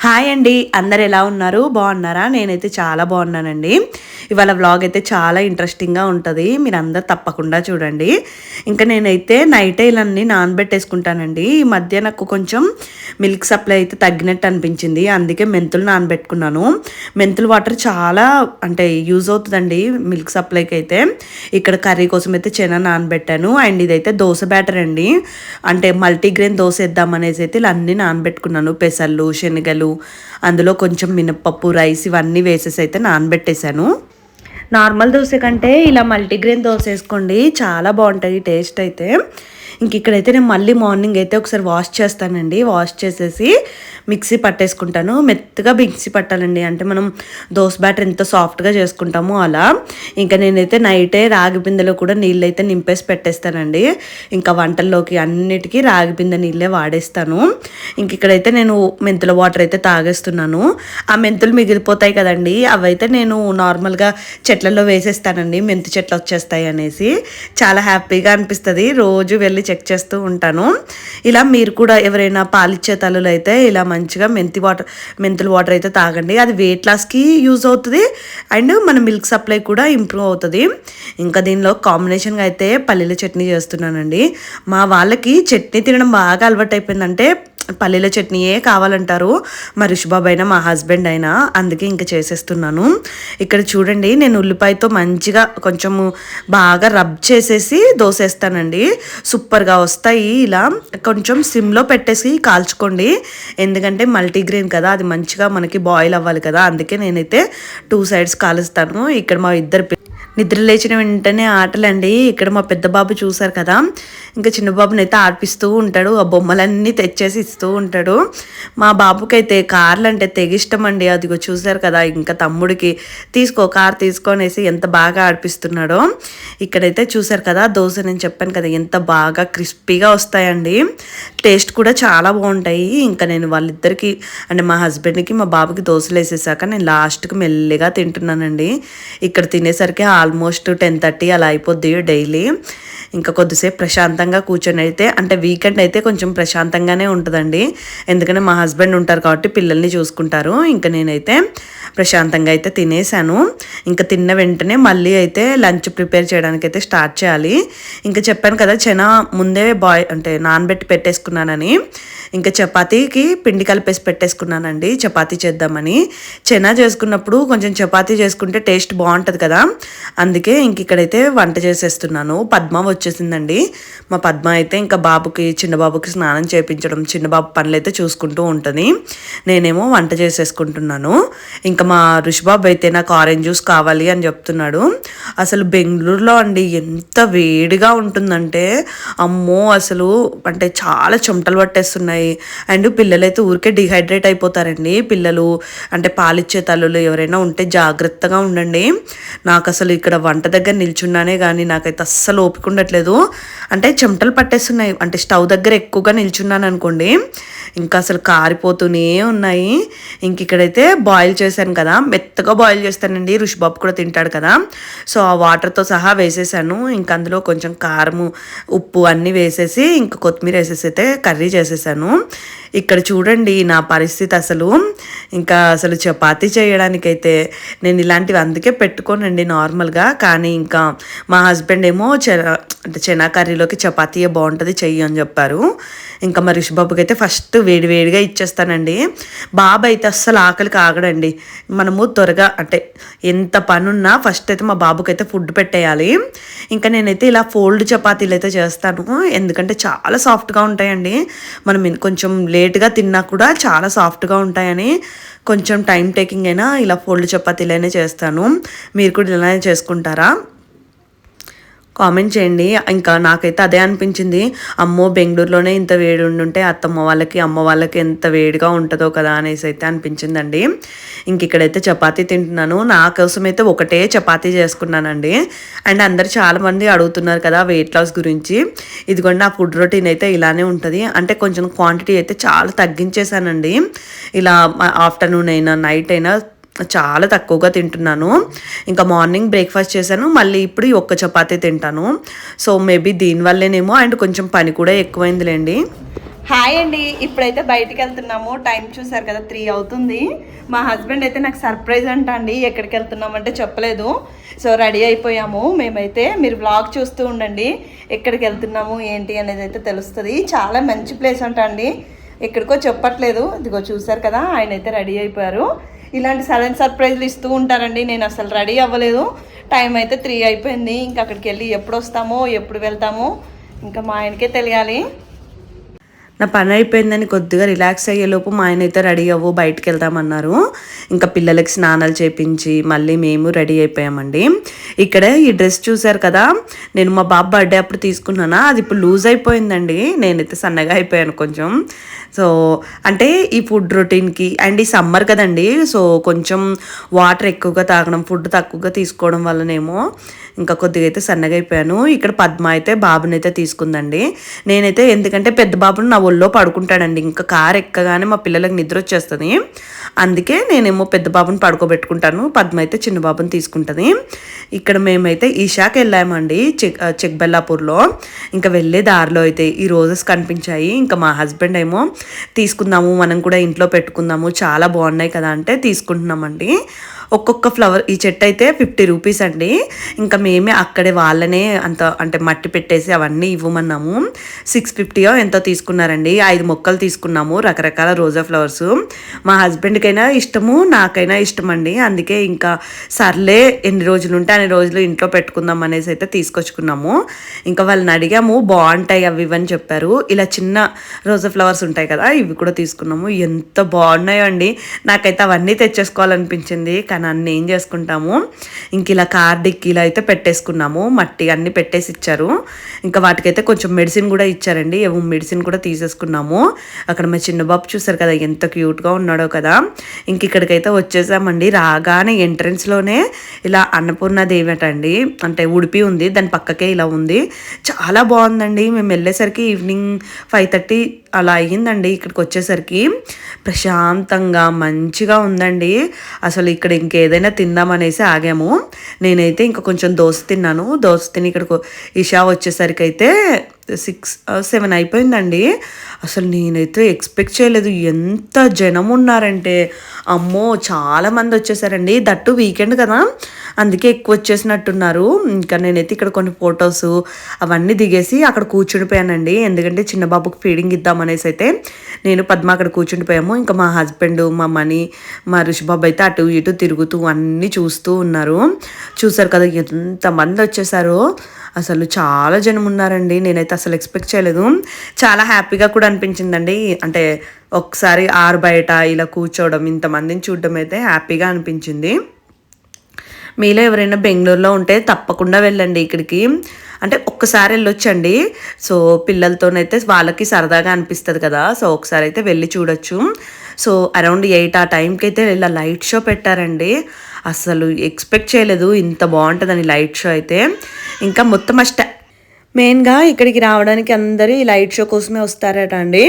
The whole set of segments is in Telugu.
హాయ్ అండి. అందరు ఎలా ఉన్నారు? బాగున్నారా? నేనైతే చాలా బాగున్నానండి. ఇవాళ వ్లాగ్ అయితే చాలా ఇంట్రెస్టింగ్గా ఉంటుంది. మీరు అందరు తప్పకుండా చూడండి. ఇంకా నేనైతే నైటే ఇలాన్ని నానబెట్టేసుకుంటానండి. ఈ మధ్య నాకు కొంచెం మిల్క్ సప్లై అయితే తగ్గినట్టు అనిపించింది. అందుకే మెంతులు నానబెట్టుకున్నాను. మెంతులు వాటర్ చాలా అంటే యూజ్ అవుతుందండి మిల్క్ సప్లైకి అయితే. ఇక్కడ కర్రీ కోసం అయితే చెన నానబెట్టాను. అండ్ ఇదైతే దోశ బ్యాటర్ అండి. అంటే మల్టీగ్రెయిన్ దోశ వేద్దామనేసి అయితే ఇలా అన్నీ నానబెట్టుకున్నాను. పెసర్లు శనగలు అందులో కొంచెం మినప్పప్పు రైస్ ఇవన్నీ వేసేసి అయితే నానబెట్టేశాను. నార్మల్ దోశ కంటే ఇలా మల్టీగ్రెయిన్ దోశ వేసుకోండి. చాలా బాగుంటుంది టేస్ట్ అయితే. ఇంక ఇక్కడైతే నేను మళ్ళీ మార్నింగ్ అయితే ఒకసారి వాష్ చేస్తానండి. వాష్ చేసేసి మిక్సీ పట్టేసుకుంటాను. మెత్తగా మిక్సీ పట్టాలండి. అంటే మనం దోశ బ్యాటర్ ఎంత సాఫ్ట్గా చేసుకుంటామో అలా. ఇంకా నేనైతే నైటే రాగి బిందెలో కూడా నీళ్ళు అయితే నింపేసి పెట్టేస్తానండి. ఇంకా వంటల్లోకి అన్నిటికీ రాగి బిందె నీళ్ళే వాడేస్తాను. ఇంక ఇక్కడైతే నేను మెంతుల వాటర్ అయితే తాగేస్తున్నాను. ఆ మెంతులు మిగిలిపోతాయి కదండి. అవైతే నేను నార్మల్గా చెట్లలో వేసేస్తానండి మెంతి చెట్లు వచ్చేస్తాయి అనేసి. చాలా హ్యాపీగా అనిపిస్తుంది. రోజు వెళ్ళి చెక్ చేస్తూ ఉంటాను. ఇలా మీరు కూడా ఎవరైనా పాలిచ్చే తల్లులు అయితే ఇలా మంచిగా మెంతి వాటర్ మెంతుల వాటర్ అయితే తాగండి. అది వెయిట్ లాస్కి యూజ్ అవుతుంది. అండ్ మన మిల్క్ సప్లై కూడా ఇంప్రూవ్ అవుతుంది. ఇంకా దీనిలో కాంబినేషన్గా అయితే పల్లీల చట్నీ చేస్తున్నానండి. మా వాళ్ళకి చట్నీ తినడం బాగా అలవాటు అయిపోయిందంటే పల్లీల చట్నీయే కావాలంటారు. మా రుషిబాబు అయినా మా హస్బెండ్ అయినా అందుకే ఇంకా చేసేస్తున్నాను. ఇక్కడ చూడండి నేను ఉల్లిపాయతో మంచిగా కొంచెము బాగా రబ్ చేసేసి దోసేస్తానండి. సూపర్గా వస్తాయి ఇలా. కొంచెం సిమ్లో పెట్టేసి కాల్చుకోండి. ఎందుకంటే మల్టీగ్రెయిన్ కదా అది మంచిగా మనకి బాయిల్ అవ్వాలి కదా. అందుకే నేనైతే టూ సైడ్స్ కాలుస్తాను. ఇక్కడ మా ఇద్దరు నిద్ర లేచిన వెంటనే ఆటలండి. ఇక్కడ మా పెద్ద బాబు చూసారు కదా. ఇంకా చిన్న బాబుని అయితే ఆడిపిస్తూ ఉంటాడు. ఆ బొమ్మలన్నీ తెచ్చేసి ఇస్తూ ఉంటాడు. మా బాబుకైతే కార్లు అంటే తెగ ఇష్టం అండి అదిగో చూసారు కదా ఇంకా తమ్ముడికి తీసుకో కార్ తీసుకొనేసి ఎంత బాగా ఆడిపిస్తున్నాడో ఇక్కడైతే చూసారు కదా దోశ నేను చెప్పాను కదా ఎంత బాగా క్రిస్పీగా వస్తాయండి. టేస్ట్ కూడా చాలా బాగుంటాయి. ఇంకా నేను వాళ్ళిద్దరికి అంటే మా హస్బెండ్కి మా బాబుకి దోశలు వేసేసాక నేను లాస్ట్కి మెల్లిగా తింటున్నానండి. ఇక్కడ తినేసరికి ఆల్మోస్ట్ టెన్ థర్టీ అలా అయిపోద్ది డైలీ. ఇంకా కొద్దిసేపు ప్రశాంతంగా కూర్చొని అయితే అంటే వీకెండ్ అయితే కొంచెం ప్రశాంతంగానే ఉంటుందండి. ఎందుకంటే మా హస్బెండ్ ఉంటారు కాబట్టి పిల్లల్ని చూసుకుంటారు. ఇంకా నేనైతే ప్రశాంతంగా అయితే తినేసాను ఇంకా తిన్న వెంటనే మళ్ళీ అయితే లంచ్ ప్రిపేర్ చేయడానికి అయితే స్టార్ట్ చేయాలి. ఇంకా చెప్పాను కదా చెన ముందే బాయ్ అంటే నానబెట్టి పెట్టేసుకున్నానని. ఇంకా చపాతీకి పిండి కలిపేసి పెట్టేసుకున్నానండి. చపాతీ చేద్దామని. చెనా చేసుకున్నప్పుడు కొంచెం చపాతీ చేసుకుంటే టేస్ట్ బాగుంటుంది కదా. అందుకే ఇంక ఇక్కడైతే వంట చేసేస్తున్నాను. పద్మ వచ్చేసిందండి. మా పద్మ అయితే ఇంకా బాబుకి చిన్న బాబుకి స్నానం చేయించడం చిన్న బాబు పనులు అయితే చూసుకుంటూ ఉంటుంది. నేనేమో వంట చేసేసుకుంటున్నాను. ఇంకా మా ఋషిబాబు అయితే నాకు ఆరెంజ్ జ్యూస్ కావాలి అని చెప్తున్నాడు. అసలు బెంగళూరులో అండి ఎంత వేడిగా ఉంటుందంటే అమ్మో అసలు అంటే చాలా చెమటలు పట్టేస్తున్నాయి. అండ్ పిల్లలైతే ఊరికే డిహైడ్రేట్ అయిపోతారండి. పిల్లలు అంటే పాలిచ్చే తల్లులు ఎవరైనా ఉంటే జాగ్రత్తగా ఉండండి. నాకు అసలు ఇక్కడ వంట దగ్గర నిల్చున్నానే కానీ నాకైతే అస్సలు ఓపిక ఉండట్లేదు అంటే చెమటలు పట్టేస్తున్నాయి. అంటే స్టవ్ దగ్గర ఎక్కువగా నిల్చున్నాను అనుకోండి ఇంకా అసలు కారిపోతూనే ఉన్నాయి. ఇంక ఇక్కడైతే బాయిల్ చేశాను కదా మెత్తగా బాయిల్ చేస్తానండి. ఋషిబాబు కూడా తింటాడు కదా. సో ఆ వాటర్తో సహా వేసేసాను. ఇంకా అందులో కొంచెం కారము ఉప్పు అన్నీ వేసేసి ఇంకా కొత్తిమీర వేసేసి అయితే కర్రీ చేసేసాను. ఇక్కడ చూడండి నా పరిస్థితి అసలు. ఇంకా అసలు చపాతీ చేయడానికైతే నేను ఇలాంటివి అందుకే పెట్టుకోనండి నార్మల్గా. కానీ ఇంకా మా హస్బెండ్ ఏమో చెన అంటే చెనా కర్రీలోకి చపాతీయే బాగుంటుంది చెయ్యి అని చెప్పారు. ఇంకా మరి రిషిబాబుకి అయితే ఫస్ట్ వేడి వేడిగా ఇచ్చేస్తానండి. బాబు అయితే అస్సలు ఆకలికి ఆగడండి. మనము త్వరగా అంటే ఎంత పనున్నా ఫస్ట్ అయితే మా బాబుకి అయితే ఫుడ్ పెట్టేయాలి. ఇంకా నేనైతే ఇలా ఫోల్డ్ చపాతీలు అయితే చేస్తాను. ఎందుకంటే చాలా సాఫ్ట్గా ఉంటాయండి. మనం కొంచెం లేట్గా తిన్నా కూడా చాలా సాఫ్ట్గా ఉంటాయని కొంచెం టైం టేకింగ్ అయినా ఇలా ఫోల్డ్ చపాతీలైనా చేస్తాను. మీరు కూడా ఇలానే చేసుకుంటారా? కామెంట్ చేయండి. ఇంకా నాకైతే అదే అనిపించింది. అమ్మో బెంగళూరులోనే ఇంత వేడి ఉండుంటే అత్తమ్మ వాళ్ళకి అమ్మ వాళ్ళకి ఎంత వేడిగా ఉంటుందో కదా అనేసి అయితే అనిపించిందండి. ఇంక ఇక్కడైతే చపాతీ తింటున్నాను. నా కోసం అయితే ఒకటే చపాతీ చేసుకున్నానండి. అండ్ అందరు చాలామంది అడుగుతున్నారు కదా వెయిట్ లాస్ గురించి. ఇదిగోండి నా ఫుడ్ రొటీన్ అయితే ఇలానే ఉంటుంది. అంటే కొంచెం క్వాంటిటీ అయితే చాలా తగ్గించేశానండి. ఇలా ఆఫ్టర్నూన్ అయినా నైట్ అయినా చాలా తక్కువగా తింటున్నాను. ఇంకా మార్నింగ్ బ్రేక్ఫాస్ట్ చేశాను. మళ్ళీ ఇప్పుడు ఒక్క చపాతీ తింటాను. సో మేబీ దీనివల్లేనేమో అండ్ కొంచెం పని కూడా ఎక్కువైందిలేండి. హాయ్ అండి. ఇప్పుడైతే బయటికి వెళ్తున్నాము టైం చూసారు కదా త్రీ అవుతుంది. మా హస్బెండ్ అయితే నాకు సర్ప్రైజ్ అంట అండి ఎక్కడికి వెళ్తున్నామంటే చెప్పలేదు. సో రెడీ అయిపోయాము. మేమైతే మీరు వ్లాగ్ చూస్తూ ఉండండి. ఎక్కడికి వెళ్తున్నాము ఏంటి అనేది అయితే తెలుస్తుంది. చాలా మంచి ప్లేస్ అంట అండి ఎక్కడికో చెప్పట్లేదు. ఇదిగో చూసారు కదా ఆయన అయితే రెడీ అయిపోయారు. ఇలాంటి సడన్ సర్ప్రైజ్లు ఇస్తూ ఉంటారండి. నేను అసలు రెడీ అవ్వలేదు. టైం అయితే త్రీ అయిపోయింది. ఇంకా అక్కడికి వెళ్ళి ఎప్పుడు వస్తామో ఎప్పుడు వెళ్తామో ఇంకా మా ఆయనకే తెలియాలి. నా పని అయిపోయిందని కొద్దిగా రిలాక్స్ అయ్యేలోపు మా ఆయన అయితే రెడీ అవ్వు బయటికి వెళ్దామన్నారు. ఇంకా పిల్లలకి స్నానాలు చేపించి మళ్ళీ మేము రెడీ అయిపోయామండి. ఇక్కడ ఈ డ్రెస్ చూసారు కదా నేను మా బాబు బర్త్డే అప్పుడు తీసుకున్నానా అది ఇప్పుడు లూజ్ అయిపోయిందండి. నేనైతే సన్నగా అయిపోయాను కొంచెం. సో అంటే ఈ ఫుడ్ రొటీన్కి అండ్ ఈ సమ్మర్ కదండి సో కొంచెం వాటర్ ఎక్కువగా తాగడం ఫుడ్ తక్కువగా తీసుకోవడం వల్లనేమో ఇంకా కొద్దిగా అయితే సన్నగా అయిపోయాను. ఇక్కడ పద్మ అయితే బాబుని అయితే తీసుకుందండి. నేనైతే ఎందుకంటే పెద్ద బాబును నా ఒళ్ళో పడుకుంటాడండి. ఇంకా కార్ ఎక్కగానే మా పిల్లలకు నిద్ర వచ్చేస్తుంది. అందుకే నేనేమో పెద్ద బాబుని పడుకోబెట్టుకుంటాను. పద్మ అయితే చిన్న బాబుని తీసుకుంటుంది. ఇక్కడ మేమైతే ఈషాకి వెళ్ళామండి చెక్ చెక్బెల్లాపూర్లో ఇంకా వెళ్ళే దారిలో అయితే ఈ రోజెస్ కనిపించాయి. ఇంకా మా హస్బెండ్ ఏమో తీసుకుందాము మనం కూడా ఇంట్లో పెట్టుకుందాము. చాలా బాగున్నాయి కదా అంటే తీసుకుంటున్నామండి. ఒక్కొక్క ఫ్లవర్ ఈ చెట్టు అయితే ఫిఫ్టీ రూపీస్ అండి. ఇంకా మేమే అక్కడే వాళ్ళనే అంత అంటే మట్టి పెట్టేసి అవన్నీ ఇవ్వమన్నాము. సిక్స్ ఫిఫ్టీయో ఎంతో తీసుకున్నారండి. ఐదు మొక్కలు తీసుకున్నాము రకరకాల రోజా ఫ్లవర్స్. మా హస్బెండ్కైనా ఇష్టము నాకైనా ఇష్టం అండి అందుకే ఇంకా సర్లే ఎన్ని రోజులు ఉంటే అన్ని రోజులు ఇంట్లో పెట్టుకుందాం అనేసి అయితే తీసుకొచ్చుకున్నాము. ఇంకా వాళ్ళని అడిగాము బాగుంటాయి అవి ఇవని చెప్పారు. ఇలా చిన్న రోజా ఫ్లవర్స్ ఉంటాయి కదా ఇవి కూడా తీసుకున్నాము. ఎంత బాగున్నాయో అండి. నాకైతే అవన్నీ తెచ్చేసుకోవాలనిపించింది. కానీ అన్నీ ఏం చేసుకుంటాము? ఇంక ఇలా కార్ డిక్కీలో అయితే పెట్టేసుకున్నాము. మట్టి అన్నీ పెట్టేసి ఇచ్చారు. ఇంకా వాటికైతే కొంచెం మెడిసిన్ కూడా ఇచ్చారండి. ఏమో మెడిసిన్ కూడా తీసేసుకున్నాము. అక్కడ మా చిన్న బాబు చూసారు కదా ఎంత క్యూట్గా ఉన్నాడో కదా. ఇంక ఇక్కడికైతే వచ్చేసామండి. రాగానే ఎంట్రన్స్లోనే ఇలా అన్నపూర్ణ దేవి అంటే ఉడిపి ఉంది. దాని పక్కకే ఇలా ఉంది. చాలా బాగుందండి. మేము వెళ్ళేసరికి ఈవినింగ్ ఫైవ్ థర్టీ అలా అయ్యిందండి ఇక్కడికి వచ్చేసరికి ప్రశాంతంగా మంచిగా ఉందండి. అసలు ఇక్కడ ఇంకేదైనా తిందామనేసి ఆగాము. నేనైతే ఇంకా కొంచెం దోశ తిన్నాను. దోశ తిని ఇక్కడికి ఇషా వచ్చేసరికి అయితే సిక్స్ సెవెన్ అయిపోయిందండి. అసలు నేనైతే ఎక్స్పెక్ట్ చేయలేదు. ఎంత జనం ఉన్నారంటే. అమ్మో చాలామంది వచ్చేసారండి. దట్టు వీకెండ్ కదా. అందుకే ఎక్కువ వచ్చేసినట్టున్నారు. ఇంకా నేనైతే ఇక్కడ కొన్ని ఫొటోస్ అవన్నీ దిగేసి అక్కడ కూర్చుండిపోయానండి. ఎందుకంటే చిన్న బాబుకి ఫీడింగ్ ఇద్దామనేసి అయితే నేను పద్మ అక్కడ కూర్చుండిపోయాము. ఇంకా మా హస్బెండ్ మా మనీ మా ఋషిబాబు అయితే అటు ఇటు తిరుగుతూ అన్నీ చూస్తూ ఉన్నారు. చూసారు కదా ఎంతమంది వచ్చేసారో. అసలు చాలా జనం ఉన్నారండి. నేనైతే అసలు ఎక్స్పెక్ట్ చేయలేదు. చాలా హ్యాపీగా కూడా అనిపించిందండి. అంటే ఒకసారి ఆరు బయట ఇలా కూర్చోవడం ఇంతమందిని చూడడం అయితే హ్యాపీగా అనిపించింది. మీలో ఎవరైనా బెంగళూరులో ఉంటే తప్పకుండా వెళ్ళండి ఇక్కడికి. అంటే ఒక్కసారి వెళ్ళొచ్చండి. సో పిల్లలతోనైతే వాళ్ళకి సరదాగా అనిపిస్తుంది కదా. సో ఒకసారి అయితే వెళ్ళి చూడొచ్చు. సో అరౌండ్ ఎయిట్ ఆ టైంకి అయితే ఇలా లైట్ షో పెట్టారండి. అసలు ఎక్స్పెక్ట్ చేయలేదు ఇంత బాగుంటుందని లైట్ షో అయితే. ఇంకా మొత్తం అష్ట మెయిన్గా ఇక్కడికి రావడానికి అందరూ ఈ లైట్ షో కోసమే వస్తారట అండి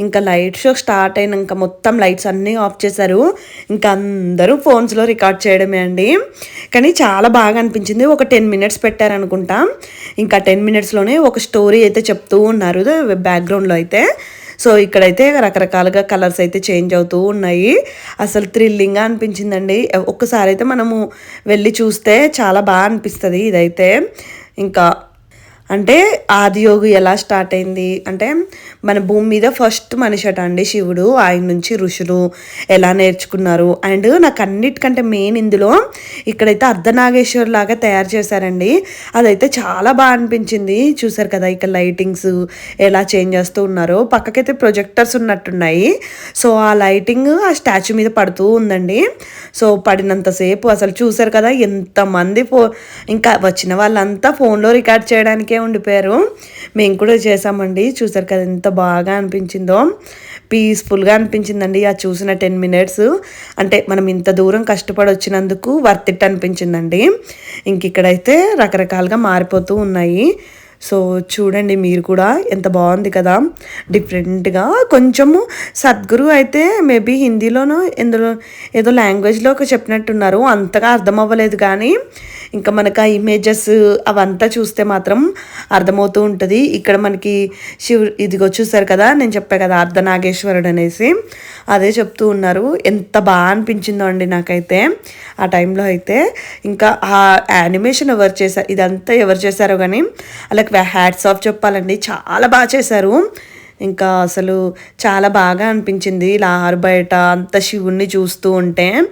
ఇంకా లైట్ షో స్టార్ట్ అయినాక మొత్తం లైట్స్ అన్నీ ఆఫ్ చేశారు. ఇంకా అందరూ ఫోన్స్లో రికార్డ్ చేయడమే అండి. కానీ చాలా బాగా అనిపించింది. ఒక టెన్ మినిట్స్ పెట్టారనుకుంటా. ఇంకా టెన్ మినిట్స్లోనే ఒక స్టోరీ అయితే చెప్తూ ఉన్నారు. బ్యాక్గ్రౌండ్లో అయితే. సో ఇక్కడైతే రకరకాలుగా కలర్స్ అయితే చేంజ్ అవుతూ ఉన్నాయి. అసలు థ్రిల్లింగ్గా అనిపించిందండి. ఒక్కసారి అయితే మనము వెళ్ళి చూస్తే చాలా బాగా అనిపిస్తుంది ఇదైతే. ఇంకా అంటే ఆదియోగి ఎలా స్టార్ట్ అయింది? అంటే మన భూమి మీద ఫస్ట్ మనిషి అట అండి శివుడు ఆయన నుంచి ఋషులు ఎలా నేర్చుకున్నారు. అండ్ నాకు అన్నిటికంటే మెయిన్ ఇందులో ఇక్కడైతే అర్ధనాగేశ్వర్ లాగా తయారు చేశారండి. అదైతే చాలా బాగా అనిపించింది. చూసారు కదా ఇక్కడ లైటింగ్స్ ఎలా చేంజ్ చేస్తూ ఉన్నారో. పక్కకైతే ప్రొజెక్టర్స్ ఉన్నట్టున్నాయి. సో ఆ లైటింగ్ ఆ స్టాచ్యూ మీద పడుతూ ఉందండి. సో పడినంతసేపు అసలు చూసారు కదా ఎంతమంది ఫో ఇంకా వచ్చిన వాళ్ళంతా ఫోన్లో రికార్డ్ చేయడానికే ఉండిపోయారు. మేము కూడా చేసామండి చూసారు కదా ఎంత బాగా అనిపించిందో పీస్ఫుల్గా అనిపించిందండి ఆ చూసిన టెన్ మినిట్స్ అంటే మనం ఇంత దూరం కష్టపడి వచ్చినందుకు వర్త్ ఇట్ అనిపించిందండి. ఇంక ఇక్కడైతే రకరకాలుగా మారిపోతూ ఉన్నాయి. సో చూడండి మీరు కూడా ఎంత బాగుంది కదా. డిఫరెంట్గా కొంచెము సద్గురు అయితే మేబీ హిందీలోనో ఎందులో ఏదో లాంగ్వేజ్లో చెప్పినట్టున్నారు. అంతగా అర్థం అవ్వలేదు కానీ ఇంకా మనకు ఆ ఇమేజెస్ అవంతా చూస్తే మాత్రం అర్థమవుతూ ఉంటుంది. ఇక్కడ మనకి శివ ఇదిగో చూసారు కదా నేను చెప్పా కదా అర్ధనాగేశ్వరుడు అనేసి. అదే చెప్తూ ఉన్నారు. ఎంత బాగా అనిపించిందో అండి నాకైతే ఆ టైంలో అయితే. ఇంకా ఆ యానిమేషన్ ఎవరు చేశారు ఇదంతా ఎవరు చేశారో కానీ అలా హ్యాట్స్ ఆఫ్ చెప్పాలండి. చాలా బాగా చేశారు. ఇంకా అసలు చాలా బాగా అనిపించింది. లాహార్ బయట అంత శివుణ్ణి చూస్తూ ఉంటే.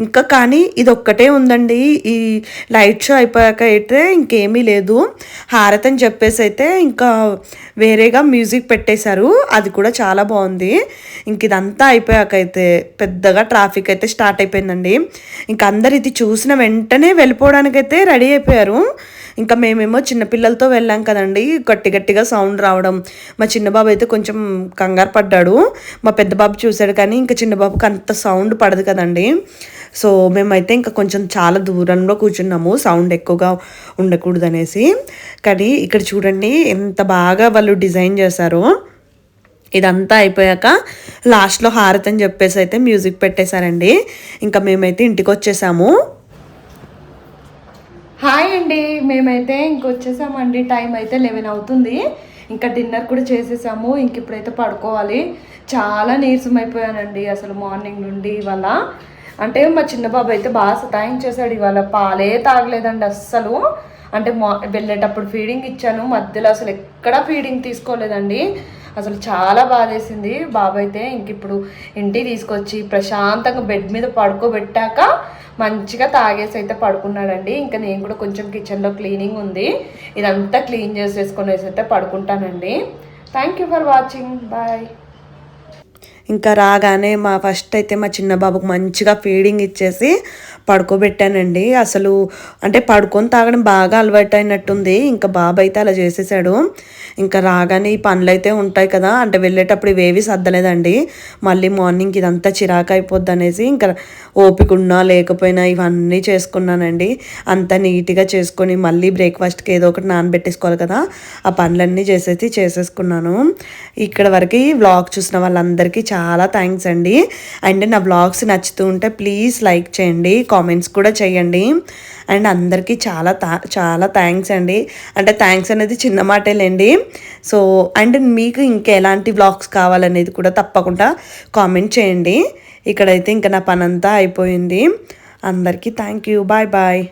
ఇంకా కానీ ఇది ఒక్కటే ఉందండి. ఈ లైట్ షో అయిపోయాక అయితే ఇంకేమీ లేదు. హారత్ అని చెప్పేసి అయితే ఇంకా వేరేగా మ్యూజిక్ పెట్టేశారు. అది కూడా చాలా బాగుంది. ఇంక ఇదంతా అయిపోయాక అయితే పెద్దగా ట్రాఫిక్ అయితే స్టార్ట్ అయిపోయిందండి. ఇంకా అందరు ఇది చూసిన వెంటనే వెళ్ళిపోవడానికైతే రెడీ అయిపోయారు. ఇంకా మేమేమో చిన్నపిల్లలతో వెళ్ళాం కదండి. గట్టి గట్టిగా సౌండ్ రావడం. మా చిన్న బాబు అయితే కొంచెం కంగారు పడ్డాడు. మా పెద్ద బాబు చూశాడు కానీ ఇంకా చిన్న బాబుకి అంత సౌండ్ పడదు కదండి. సో మేమైతే ఇంకా కొంచెం చాలా దూరంలో కూర్చున్నాము. సౌండ్ ఎక్కువగా ఉండకూడదు అనేసి కానీ ఇక్కడ చూడండి ఎంత బాగా వాళ్ళు డిజైన్ చేశారో. ఇదంతా అయిపోయాక లాస్ట్లో హారత్ అని చెప్పేసి అయితే మ్యూజిక్ పెట్టేశారండి. ఇంకా మేమైతే ఇంటికి వచ్చేసాము. అండి మేమైతే ఇంకొచ్చేసామండి టైం అయితే లెవెన్ అవుతుంది. ఇంకా డిన్నర్ కూడా చేసేసాము. ఇంక ఇప్పుడైతే పడుకోవాలి. చాలా నీరసం అయిపోయానండి అసలు మార్నింగ్ నుండి ఇవాళ. అంటే మా చిన్న బాబు అయితే బాగా సతాయించేశాడు ఇవాళ. పాలే తాగలేదండి అస్సలు. అంటే మా వెళ్ళేటప్పుడు ఫీడింగ్ ఇచ్చాను. మధ్యలో అసలు ఎక్కడా ఫీడింగ్ తీసుకోలేదండి. అసలు చాలా బాధేసింది. బాబు అయితే ఇంక ఇప్పుడు ఇంటికి తీసుకొచ్చి ప్రశాంతంగా బెడ్ మీద పడుకోబెట్టాక మంచిగా తాగేసి అయితే పడుకున్నాడండి. ఇంకా నేను కూడా కొంచెం కిచెన్లో క్లీనింగ్ ఉంది. ఇదంతా క్లీన్ చేసేసుకొని అయితే పడుకుంటానండి. Thank you for watching bye ఇంకా రాగానే మా ఫస్ట్ అయితే మా చిన్న బాబుకు మంచిగా ఫీడింగ్ ఇచ్చేసి పడుకోబెట్టానండి. అసలు అంటే పడుకొని తాగడం బాగా అలవాటు అయినట్టుంది ఇంకా బాబు అయితే అలా చేసేసాడు. ఇంకా రాగానే ఈ పనులు అయితే ఉంటాయి కదా. అంటే వెళ్ళేటప్పుడు ఇవేవి సర్దలేదండి. మళ్ళీ మార్నింగ్ ఇదంతా చిరాకు అయిపోద్ది అనేసి ఇంకా ఓపిక ఉన్నా లేకపోయినా ఇవన్నీ చేసుకున్నానండి. అంత నీట్గా చేసుకొని మళ్ళీ బ్రేక్ఫాస్ట్కి ఏదో ఒకటి నానబెట్టేసుకోవాలి కదా. ఆ పనులన్నీ చేసేసి చేసేసుకున్నాను. ఇక్కడ వరకు వ్లాగ్ చూసిన వాళ్ళందరికీ చాలా థ్యాంక్స్ అండి. అండ్ నా వ్లాగ్స్ నచ్చుతూ ఉంటే ప్లీజ్ లైక్ చేయండి. కామెంట్స్ కూడా చేయండి. అండ్ అందరికీ చాలా చాలా థ్యాంక్స్ అండి. అంటే థ్యాంక్స్ అనేది చిన్న మాటేలేండి. సో అండ్ మీకు ఇంకా ఎలాంటి బ్లాగ్స్ కావాలనేది కూడా తప్పకుండా కామెంట్ చేయండి. ఇక్కడైతే ఇంకా నా పనంతా అయిపోయింది. అందరికీ థ్యాంక్ యూ బాయ్ బాయ్